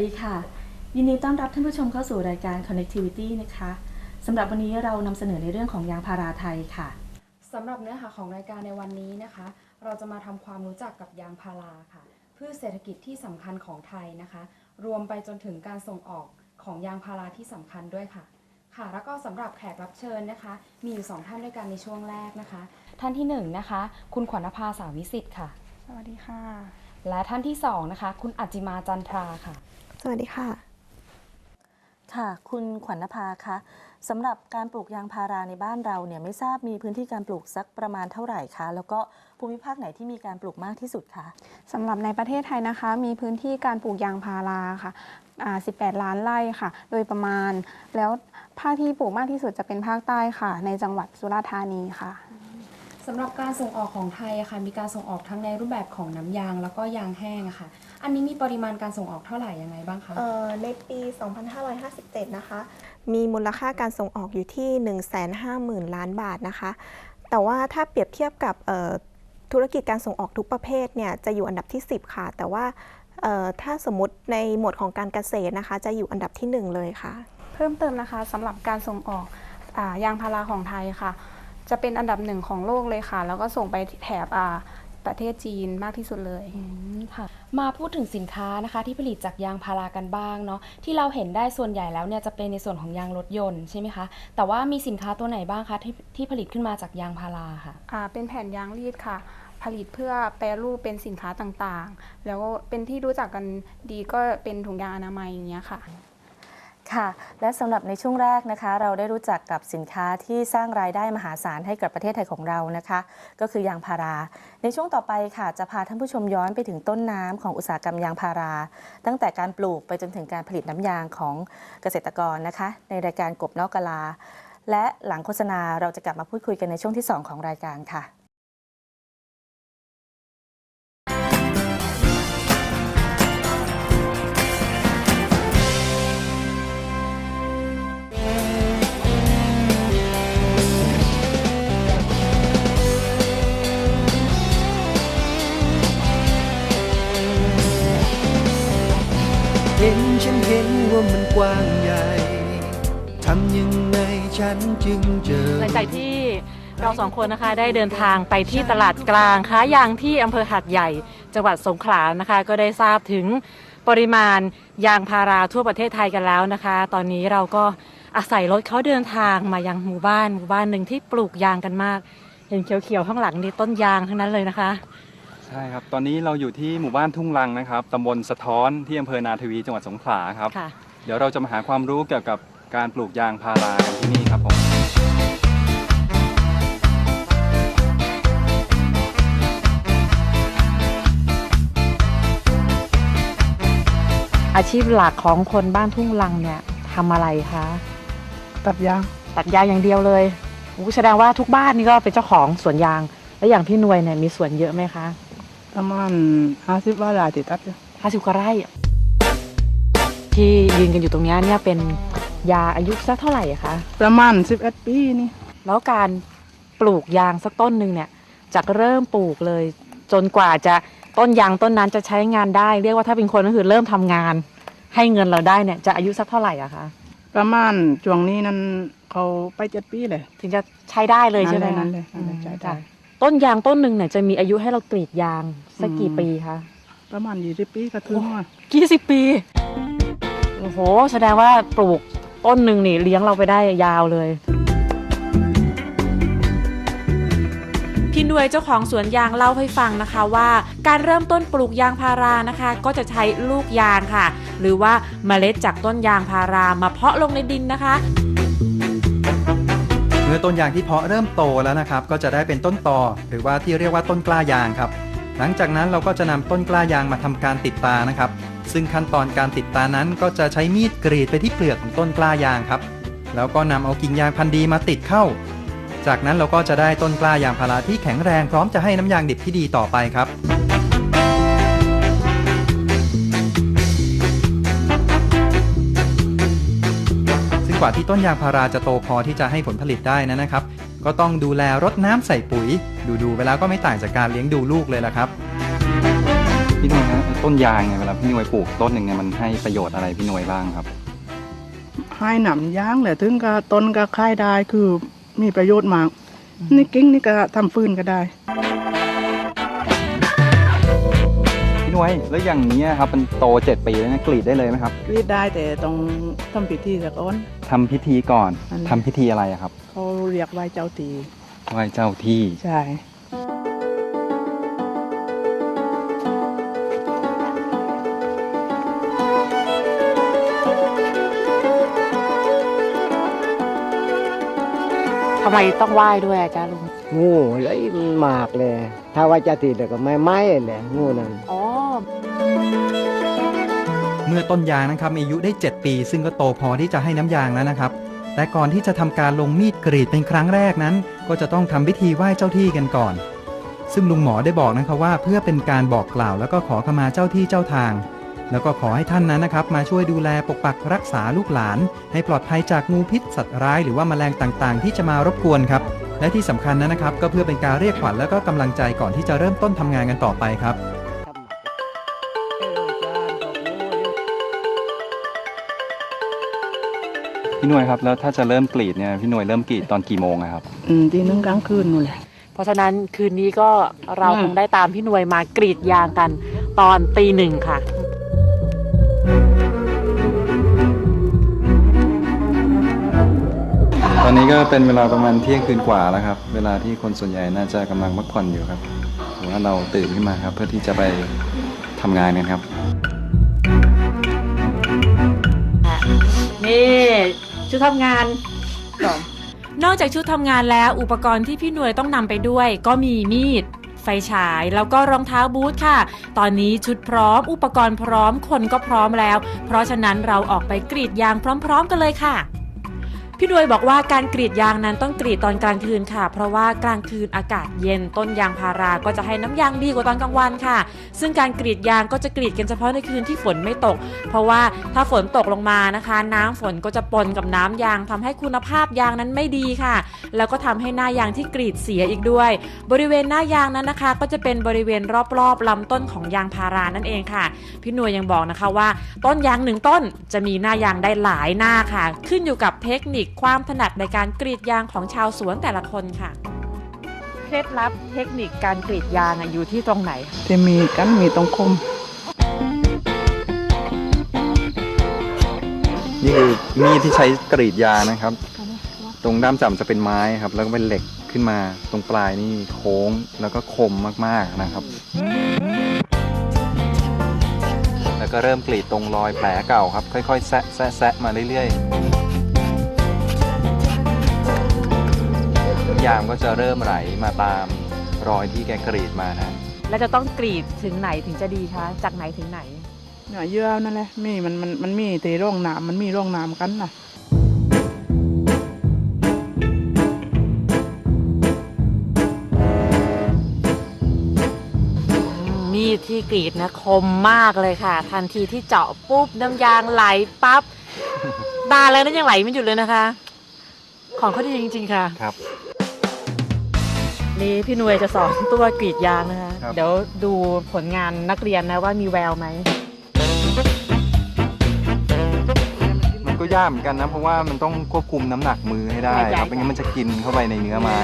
สวัสดีค่ะ ยินดีต้อนรับท่านผู้ชมเข้าสู่รายการ Connectivity นะคะสำหรับวันนี้เรานำเสนอในเรื่องของยางพาราไทยค่ะสำหรับเนื้อหาของรายการในวันนี้นะคะ เราจะมาทำความรู้จักกับยางพาราค่ะพืชเศรษฐกิจที่สำคัญของไทยนะคะ รวมไปจนถึงการส่งออกของยางพาราที่สำคัญด้วยค่ะ ค่ะ แล้วก็สำหรับแขกรับเชิญนะคะ มีอยู่สองท่านด้วยกันในช่วงแรกนะคะ ท่านที่หนึ่งนะคะ คุณขวัญนภาสาวิสิทธิ์ค่ะ สวัสดีค่ะ และท่านที่สองนะคะ คุณอัจจิมาจันทราค่ะ สวัสดีค่ะ ค่ะ คุณขวัญนภาคะสำหรับการปลูกยางพาราในบ้านเราเนี่ยไม่ทราบมีพื้นที่การปลูกสักประมาณเท่าไหร่คะแล้วก็ภูมิภาคไหนที่มีการปลูกมากที่สุดคะสำหรับในประเทศไทยนะคะ มีพื้นที่การปลูกยางพาราค่ะอ่า18 ล้านไร่ค่ะ โดยประมาณ แล้วภาคที่ปลูกมากที่สุดจะเป็นภาคใต้ค่ะ ในจังหวัดสุราษฎร์ธานีค่ะสำหรับการส่งออกของไทยอะค่ะมีการส่งออกทั้งในรูปแบบของน้ำยางแล้วก็ยางแห้งอะค่ะ อันนี้มีปริมาณการส่งออกเท่าไหร่ยังไงบ้างคะเอ่อในปี 2557 นะคะ มีมูลค่าการส่งออกอยู่ที่ 150,000 ล้านบาทนะคะ แต่ว่าถ้าเปรียบเทียบกับเอ่อธุรกิจการส่งออกทุกประเภทเนี่ยจะอยู่อันดับที่ 10 ค่ะ แต่ว่าเอ่อถ้าสมมติในหมวดของการเกษตรนะคะ จะอยู่อันดับที่1เลยค่ะ เพิ่มเติมนะคะสำหรับการส่งออกอายางพาราของไทยค่ะ จะเป็นอันดับหนึ่งของโลกเลยค่ะ แล้วก็ส่งไปแถบอ่าประเทศจีนมากที่สุดเลยอืมค่ะ มาพูดถึงสินค้านะคะที่ผลิตจากยางพารากันบ้างเนาะที่เราเห็นได้ส่วนใหญ่แล้วเนี่ยจะเป็นในส่วนของยางรถยนต์ใช่ไหมคะแต่ว่ามีสินค้าตัวไหนบ้างคะที่ที่ผลิตขึ้นมาจากยางพาราค่ะอ่าเป็นแผ่นยางรีดค่ะ ผลิตเพื่อแปรรูปเป็นสินค้าต่างๆ แล้วเป็นที่รู้จักกันดีก็เป็นถุงยางอนามัยอย่างเงี้ยค่ะ ค่ะ และสำหรับในช่วงแรกนะคะ เราได้รู้จักกับสินค้าที่สร้างรายได้มหาศาลให้กับประเทศไทยของเรานะคะ ก็คือยางพารา ในช่วงต่อไปค่ะ จะพาท่านผู้ชมย้อนไปถึงต้นน้ำของอุตสาหกรรมยางพารา ตั้งแต่การปลูกไปจนถึงการผลิตน้ำยางของเกษตรกรนะคะ ในรายการกบนอกกะลา และหลังโฆษณาเราจะกลับมาพูดคุยกันในช่วงที่สองของรายการค่ะ สองคนนะคะได้เดินทางไปที่ตลาดกลางค้ายางที่อำเภอหาดใหญ่ จังหวัดสงขลานะคะ ก็ได้ทราบถึงปริมาณยางพาราทั่วประเทศไทยกันแล้วนะคะ ตอนนี้เราก็อาศัยรถเขาเดินทางมายังหมู่บ้านหมู่บ้านหนึ่งที่ปลูกยางกันมาก เห็นเขียวๆข้างหลังนี่ต้นยางทั้งนั้นเลยนะคะ ใช่ครับ ตอนนี้เราอยู่ที่หมู่บ้านทุ่งลังนะครับตำบลสะท้อนที่อำเภอนาทวีจังหวัดสงขลาครับ ค่ะ เดี๋ยวเราจะมาหาความรู้เกี่ยวกับการปลูกยางพารากันที่นี่ อาชีพหลักของคนบ้านทุ่งลังเนี่ยทำอะไรคะตัดยางตัดยางอย่างเดียวเลยอู้แสดงว่าทุกบ้านนี่ก็เป็นเจ้าของสวนยาง แล้วอย่างพี่หนวยเนี่ยมีสวนเยอะไหมคะประมาณห้าสิบว่าหลายติดตัดอยู่ห้าสิบกว่าไร่ ที่ยืนกันอยู่ตรงเนี้ยเนี่ยเป็นยาอายุสักเท่าไหร่อะคะ ประมาณสิบเอ็ดปีนี่แล้วการปลูกยางสักต้นหนึ่งเนี่ยจากเริ่มปลูกเลย จนกว่าจะ ต้นยางต้นนั้นจะใช้งานได้ เรียกว่าถ้าเป็นคนก็คือเริ่มทำงาน ให้เงินเราได้เนี่ยจะอายุสักเท่าไหร่อะคะประมาณช่วงนี้นั้นเขาไปเจ็ดปีเลยถึงจะใช้ได้เลยใช่ไหมนั่คะนเลยนั่นเลยอืมใช้ได้จ้ะต้นยางต้นหนึ่งเนี่ยจะมีอายุให้เรากรีดยางสักกี่อืมปีคะประมาณยี่สิบปีก็ถึงว่ากี่สิบปีโอ้โหแสดงว่าปลูกต้นหนึ่งนี่เลี้ยงเราไปได้ยาวเลย พี่นวยเจ้าของสวนยางเล่าให้ฟังนะคะว่า การเริ่มต้นปลูกยางพารานะคะ ก็จะใช้ลูกยางค่ะ หรือว่าเมล็ดจากต้นยางพารามาเพาะลงในดินนะคะเมื่อต้นยางที่เพาะเริ่มโตแล้วนะครับ ก็จะได้เป็นต้นตอหรือว่าที่เรียกว่าต้นกล้ายางครับ หลังจากนั้นเราก็จะนำต้นกล้ายางมาทำการติดตานะครับ ซึ่งขั้นตอนการติดตานั้นก็จะใช้มีดกรีดไปที่เปลือกของต้นกล้ายางครับ แล้วก็นำเอากิ่งยางพันธุ์ดีมาติดเข้า จากนั้นเราก็จะได้ต้นกล้ายางพาราที่แข็งแรงพร้อมจะให้น้ำยางดิบที่ดีต่อไปครับซึ่งกว่าที่ต้นยางพาราจะโตพอที่จะให้ผลผลิตได้นั้นนะครับ ก็ต้องดูแลรดน้ำใส่ปุ๋ย ดูๆไปแล้วก็ไม่ต่างจากการเลี้ยงดูลูกเลยละครับ พี่หน่วยฮะต้นยางเนี่ยเวลาพี่หน่วยปลูกต้นหนึ่งเนี่ยมันให้ประโยชน์อะไรพี่หน่วยบ้างครับ ให้หนำยางแหละถึงก็ต้นก็ค่ายได้คือ มีประโยชน์มาก นี่กิ้งนี่ก็ทำฟืนก็ได้ พี่หน่วยแล้วอย่างเนี้ยครับมันโตเจ็ดปีแล้วเนี่ยกรีดได้เลยไหมครับกรีดได้แต่ต้องทำพิธีสักอ้อนทำพิธีก่อนอันนี้ ทำพิธีอะไรอะครับเขาเรียกไหว้เจ้าตีไหว้เจ้าที่ ใช่ำไมต้องไหว้ด้วยอาจารย์ลุง งูเลยมันมากเลย ถ้าว่าจะติดก็ไม่ไหม้แหละงูนั่นอ๋อ เมื่อต้นยางนะครับมีอายุได้ 7 ปี ซึ่งก็โตพอที่จะให้น้ำยางแล้วนะครับ แต่ก่อนที่จะทำการลงมีดกรีดเป็นครั้งแรกนั้น ก็จะต้องทำพิธีไหว้เจ้าที่กันก่อน ซึ่งลุงหมอได้บอกนะครับว่าเพื่อเป็นการบอกกล่าวแล้วก็ขอขมาเจ้าที่เจ้าทาง แล้วก็ขอให้ท่านนั้นนะครับ มาช่วยดูแลปกปักรักษาลูกหลาน ให้ปลอดภัยจากงูพิษสัตว์ร้ายหรือว่าแมลงต่างๆ ที่จะมารบกวนครับ และที่สำคัญนั้นนะครับ ก็เพื่อเป็นการเรียกขวัญแล้วก็กำลังใจก่อนที่จะเริ่มต้นทำงานกันต่อไปครับพี่หน่วยครับแล้วถ้าจะเริ่มกรีดเนี่ยพี่หน่วยเริ่มกรีดตอนกี่โมงอะครับอืมทีนึงกลางคืนนู่นแหละเพราะฉะนั้นคืนนี้ก็เราอืมคงได้ตามพี่หน่วยมากรีดยางกันตอนตีหนึ่งค่ะ ตอนนี้ก็เป็นเวลาประมาณเที่ยงคืนกว่าแล้วครับ เวลาที่คนส่วนใหญ่น่าจะกำลังพักผ่อนอยู่ครับแต่ว่าเราตื่นขึ้นมาครับ เพื่อที่จะไปทำงานกันครับ นี่ชุดทำงานนอกจากชุดทำงานแล้วอุปกรณ์ที่พี่หน่วยต้องนำไปด้วย ก็มีมีด ไฟฉาย แล้วก็รองเท้าบูทค่ะ ตอนนี้ชุดพร้อม อุปกรณ์พร้อมคนก็พร้อมแล้ว เพราะฉะนั้นเราออกไปกรีดยางพร้อม ๆ กันเลยค่ะ พี่ดวยบอกว่าการกรีดยางนั้นต้องกรีดตอนกลางคืนค่ะ เพราะว่ากลางคืนอากาศเย็นต้นยางพาราก็จะให้น้ำยางดีกว่าตอนกลางวันค่ะ ซึ่งการกรีดยางก็จะกรีดกันเฉพาะในคืนที่ฝนไม่ตก เพราะว่าถ้าฝนตกลงมานะคะ น้ำฝนก็จะปนกับน้ำยางทำให้คุณภาพยางนั้นไม่ดีค่ะ แล้วก็ทำให้หน้ายางที่กรีดเสียอีกด้วย บริเวณหน้ายางนั้นนะคะ ก็จะเป็นบริเวณรอบๆลำต้นของยางพารานั่นเองค่ะ พี่นวยยังบอกนะคะว่า ต้นยางหนึ่งต้นจะมีหน้ายางได้หลายหน้าค่ะ ขึ้นอยู่กับเทคนิคความถนัดในการกรีดยางของชาวสวนแต่ละคนค่ะเคล็ดลับเทคนิคการกรีดยางอะอยู่ที่ตรงไหนที่มีกันมีตรงคมนี่คือมีดที่ใช้กรีดยางนะครับ ตรงด้ามจับจะเป็นไม้ครับ แล้วก็เป็นเหล็กขึ้นมาตรงปลายนี่โค้งแล้วก็คมมากๆนะครับ แล้วก็เริ่มกรีดตรงรอยแผลเก่าครับ ค่อยๆ แซะแซะแซะมาเรื่อยๆ ยางก็จะเริ่มไหลมาตามรอยที่แกกรีดมานะ แล้วจะต้องกรีดถึงไหนถึงจะดีคะจากไหนถึงไหนเนี่ยเยื่อนั่นแหละมีมันมันมันมีตีร่องน้ำมันมีร่องน้ำกันนะมีดที่กรีดนะคมมากเลยค่ะ ทันทีที่เจาะปุ๊บน้ำยางไหลปั๊บ บานแล้วนั้นยังไหลไม่หยุดเลยนะคะ ของเขาดีจริง ๆ ค่ะ ครับ นี่พี่หนวยจะสอนตัวกรีดยางนะคะ ครับ เดี๋ยวดูผลงานนักเรียนนะว่ามีแววไหม มันก็ยากเหมือนกันนะ เพราะว่ามันต้องควบคุมน้ำหนักมือให้ได้ใช่ครับใช่ไม่งั้นมันจะกินเข้าไปในเนื้อไม้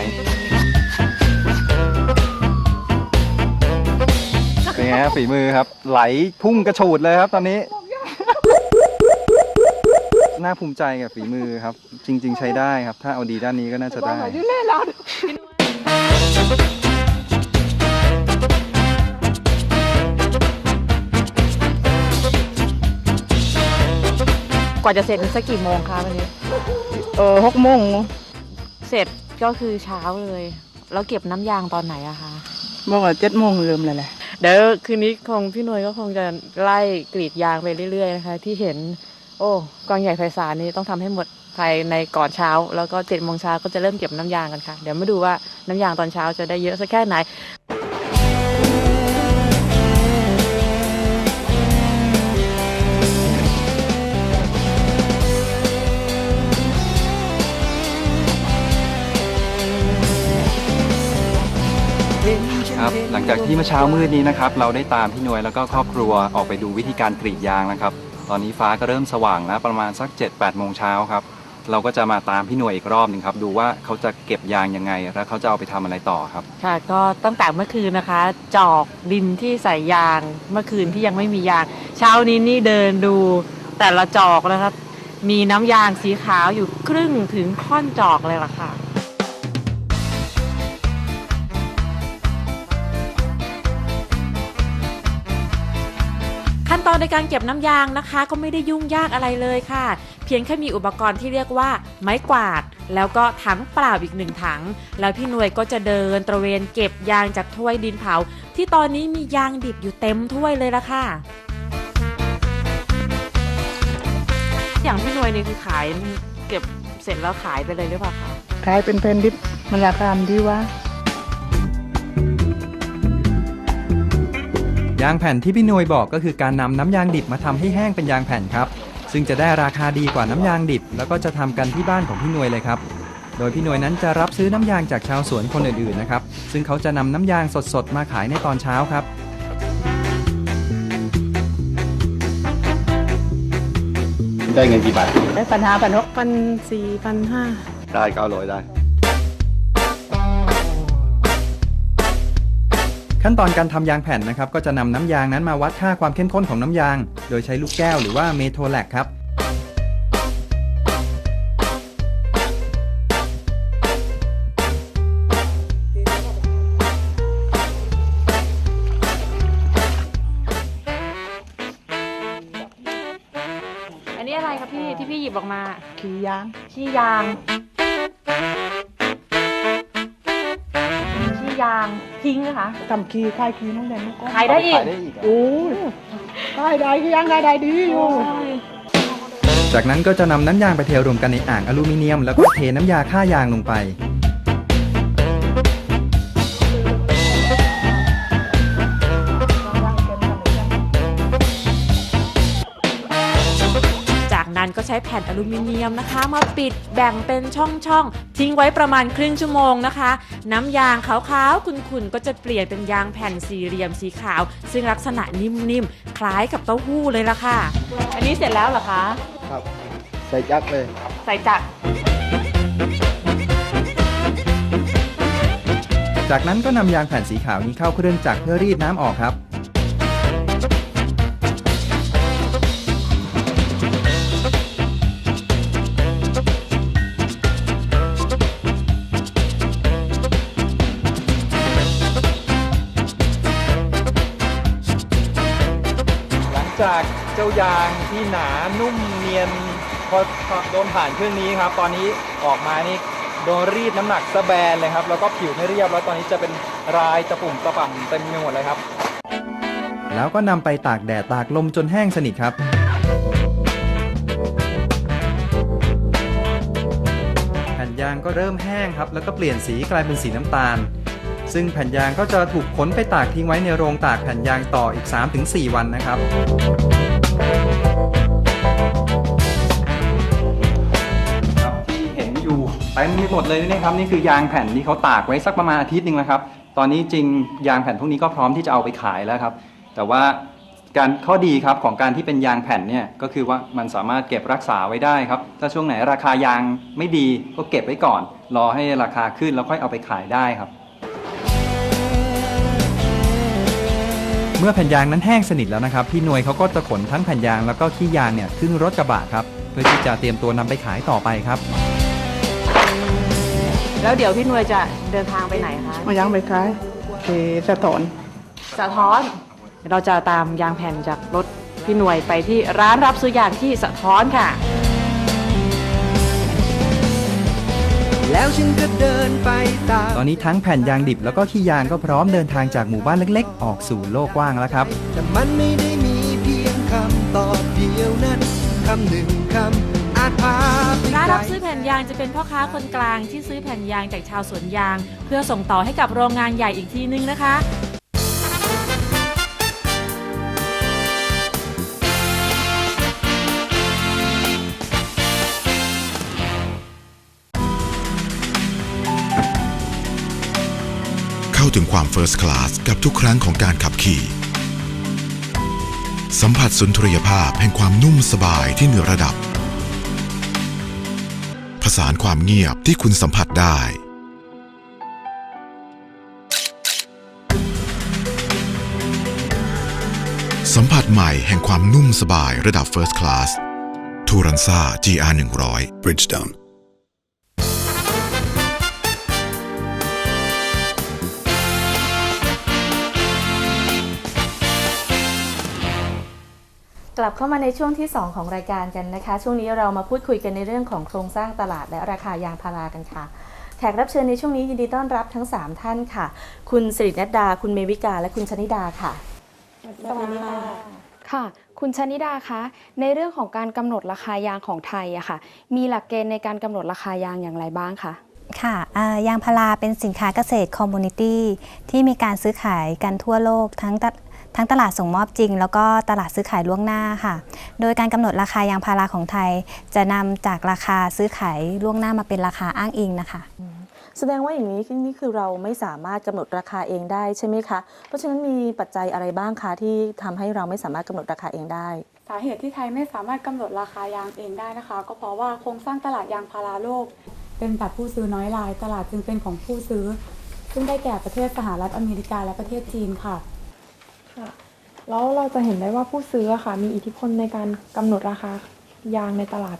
เป็นไงครับฝีมือครับ ไหลพุ่งกระฉูดเลยครับ ตอนนี้ น่าภูมิใจกับฝีมือครับ จริง ๆ ใช้ได้ครับ ถ้าเอาดีด้านนี้ก็น่าจะได้ กว่าจะเสร็จนี่สักกี่โมงคะวันนี้ เออหกโมงเสร็จก็คือเช้าเลย แล้วเก็บน้ำยางตอนไหนอะคะบอกว่าเจ็ดโมงเริ่มเลยแหละเดี๋ยวคืนนี้คงพี่หนวยก็คงจะไล่กรีดยางไปเรื่อยๆนะคะ ที่เห็น โอ้กองใหญ่ไพศาลนี่ต้องทำให้หมด ภายในก่อนเช้า แล้วก็เจ็ดโมงเช้าก็จะเริ่มเก็บน้ำยางกันค่ะ เดี๋ยวมาดูว่าน้ำยางตอนเช้าจะได้เยอะสักแค่ไหนครับหลังจากที่เมื่อเช้ามืดนี้นะครับเราได้ตามพี่นวยแล้วก็ครอบครัวออกไปดูวิธีการกรีดยางนะครับ ตอนนี้ฟ้าก็เริ่มสว่างแล้วประมาณสัก7-8โมงเช้าครับ เราก็จะมาตามพี่หน่วยอีกรอบหนึ่งครับ ดูว่าเขาจะเก็บยางยังไง แล้วเขาจะเอาไปทำอะไรต่อครับ ค่ะ ก็ตั้งแต่เมื่อคืนนะคะ จอกดินที่ใส่ยางเมื่อคืนที่ยังไม่มียาง เช้านี้นี่เดินดูแต่ละจอกนะครับ มีน้ำยางสีขาวอยู่ครึ่งถึงค่อนจอกเลยล่ะค่ะ ขั้นตอนในการเก็บน้ำยางนะคะ ก็ไม่ได้ยุ่งยากอะไรเลยค่ะ เพียงแค่มีอุปกรณ์ที่เรียกว่า ไม้กวาด แล้วก็ถังเปล่าอีกหนึ่งถัง แล้วพี่หน่วยก็จะเดินตระเวนเก็บยางจากถ้วยดินเผา ที่ตอนนี้มียางดิบอยู่เต็มถ้วยเลยละค่ะอย่างพี่หน่วยนี่คือขายเก็บเสร็จแล้วขายไปเลยหรือเปล่าคะขายเป็นเพนดิบมันราคาดีวะางแผ่นที่พี่หนวยบอกก็คือการนำน้ำยางดิบมาทำให้แห้งเป็นยางแผ่นครับ ซึ่งจะได้ราคาดีกว่าน้ำยางดิบ แล้วก็จะทำกันที่บ้านของพี่หนวยเลยครับ โดยพี่หนวยนั้นจะรับซื้อน้ำยางจากชาวสวนคนอื่นๆนะครับ ซึ่งเขาจะนำน้ำยางสดๆมาขายในตอนเช้าครับได้เงินกี่บาทได้ปัญหาพันหกพันสี่พันห้าได้เก้าร้อยได้ ขั้นตอนการทำยางแผ่นนะครับ ก็จะนำน้ำยางนั้นมาวัดค่าความเข้มข้นของน้ำยาง โดยใช้ลูกแก้วหรือว่าเมโทรแลกครับอันนี้อะไรคะพี่ที่พี่หยิบออกมาขี่ยางขี้ยางางทิ้งนะคะทำขี่ขายขี่น้องแดงน้องก้อนขายได้อีก ขายได้อีกอะโอ้ยขายได้ขี่ยางขายได้ดีอยู่ จากนั้นก็จะนำน้ำยางไปเทรวมกันในอ่างอลูมิเนียม แล้วก็เทน้ำยาฆ่ายางลงไป นั้นก็ใช้แผ่นอลูมิเนียมนะคะ มาปิดแบ่งเป็นช่องๆ ทิ้งไว้ประมาณครึ่งชั่วโมงนะคะ น้ำยางขาวๆขุ่นๆ ก็จะเปลี่ยนเป็นยางแผ่นสี่เหลี่ยมสีขาว ซึ่งลักษณะนิ่มๆ คล้ายกับเต้าหู้เลยล่ะค่ะ อันนี้เสร็จแล้วเหรอคะ ครับ ใส่จักรเลย ใส่จักรจากนั้นก็นำยางแผ่นสีขาวนี้เข้าเครื่องจักรเพื่อรีดน้ำออกครับ จากเจ้ายางที่หนานุ่มเนียนพอโดนผ่านเครื่องนี้ครับ ตอนนี้ออกมานี่โดนรีดน้ำหนักสะแบนเลยครับ แล้วก็ผิวไม่เรียบแล้วตอนนี้จะเป็นรายตะปุ่มตะป่ำเต็มไปหมดเลยครับ แล้วก็นำไปตากแดดตากลมจนแห้งสนิทครับแผ่นยางก็เริ่มแห้งครับ แล้วก็เปลี่ยนสีกลายเป็นสีน้ำตาล ซึ่งแผ่นยางก็จะถูกขนไปตากทิ้งไว้ในโรงตากแผ่นยางต่ออีก 3-4 วันนะครับที่เห็นอยู่เต็มไปหมดเลยนะครับนี่คือยางแผ่นที่เขาตากไว้สักประมาณอาทิตย์หนึ่งแล้วครับ ตอนนี้จริงยางแผ่นพวกนี้ก็พร้อมที่จะเอาไปขายแล้วครับ แต่ว่าการข้อดีครับของการที่เป็นยางแผ่นเนี่ยก็คือว่ามันสามารถเก็บรักษาไว้ได้ครับ ถ้าช่วงไหนราคายางไม่ดีก็เก็บไว้ก่อน รอให้ราคาขึ้นแล้วค่อยเอาไปขายได้ครับ เมื่อแผ่นยางนั้นแห้งสนิทแล้วนะครับพี่หน่วยเขาก็จะขนทั้งแผ่นยางแล้วก็ขี้ยางเนี่ยขึ้นรถกระบะครับเพื่อที่จะเตรียมตัวนำไปขายต่อไปครับ แล้วเดี๋ยวพี่หนวยจะเดินทางไปไหนคะ มายางไปขายเทสะถอนสะท้อน เราจะตามยางแผ่นจากรถพี่หน่วยไปที่ร้านรับซื้อยางที่สะท้อนค่ะ แล้วฉันก็เดินไปตามตอนนี้ทั้งแผ่นยางดิบแล้วก็ขี้ยางก็พร้อมเดินทางจากหมู่บ้านเล็กๆ ออกสู่โลกกว้างแล้วครับ แต่มันไม่ได้มีเพียงคำตอบเดียวนั้นคำหนึ่งคำอาจพาไปร้านไกลรับซื้อแผ่นยางจะเป็นพ่อค้าคนกลางที่ซื้อแผ่นยางจากชาวสวนยาง เพื่อส่งต่อให้กับโรงงานใหญ่อีกทีนึงนะคะ ถึงความ First Class กับทุกครั้งของการขับขี่ สัมผัสสุนทรียภาพแห่งความนุ่มสบายที่เหนือระดับ ผสานความเงียบที่คุณสัมผัสได้ สัมผัสใหม่แห่งความนุ่มสบายระดับ First Class ทูรันซ่า GR 100 Bridgestone กลับเข้ามาในช่วงที่ 2 ของรายการกันนะคะ ช่วงนี้เรามาพูดคุยกันในเรื่องของโครงสร้างตลาดและราคายางพารากันค่ะ แขกรับเชิญในช่วงนี้ยินดีต้อนรับทั้ง 3 ท่านค่ะ คุณสิรินัดดา คุณเมวิกา และคุณชนิดาค่ะ สวัสดีค่ะค่ะ คุณชนิดาคะในเรื่องของการกำหนดราคายางของไทยอะค่ะ มีหลักเกณฑ์ในการกำหนดราคายางอย่างไรบ้างคะค่ะเอ่อยางพาราเป็นสินค้าเกษตรคอมมูนิตี้ที่มีการซื้อขายกันทั่วโลกทั้งต ทั้งตลาดส่งมอบจริง แล้วก็ตลาดซื้อขายล่วงหน้าค่ะ โดยการกำหนดราคายางพาราของไทย จะนำจากราคาซื้อขายล่วงหน้ามาเป็นราคาอ้างอิงนะคะแสดงว่าอย่างนี้นี่คือเราไม่สามารถกำหนดราคาเองได้ใช่ไหมคะ เพราะฉะนั้นมีปัจจัยอะไรบ้างคะที่ทำให้เราไม่สามารถกำหนดราคาเองได้ สาเหตุที่ไทยไม่สามารถกำหนดราคายางเองได้นะคะ ก็เพราะว่าโครงสร้างตลาดยางพาราโลก เป็นแบบผู้ซื้อน้อยราย ตลาดจึงเป็นของผู้ซื้อ ซึ่งได้แก่ประเทศสหรัฐอเมริกาและประเทศจีนค่ะ ค่ะแล้วเราจะเห็นได้ว่าผู้ซื้อค่ะมีอิทธิพลในการกำหนดราคายางในตลาด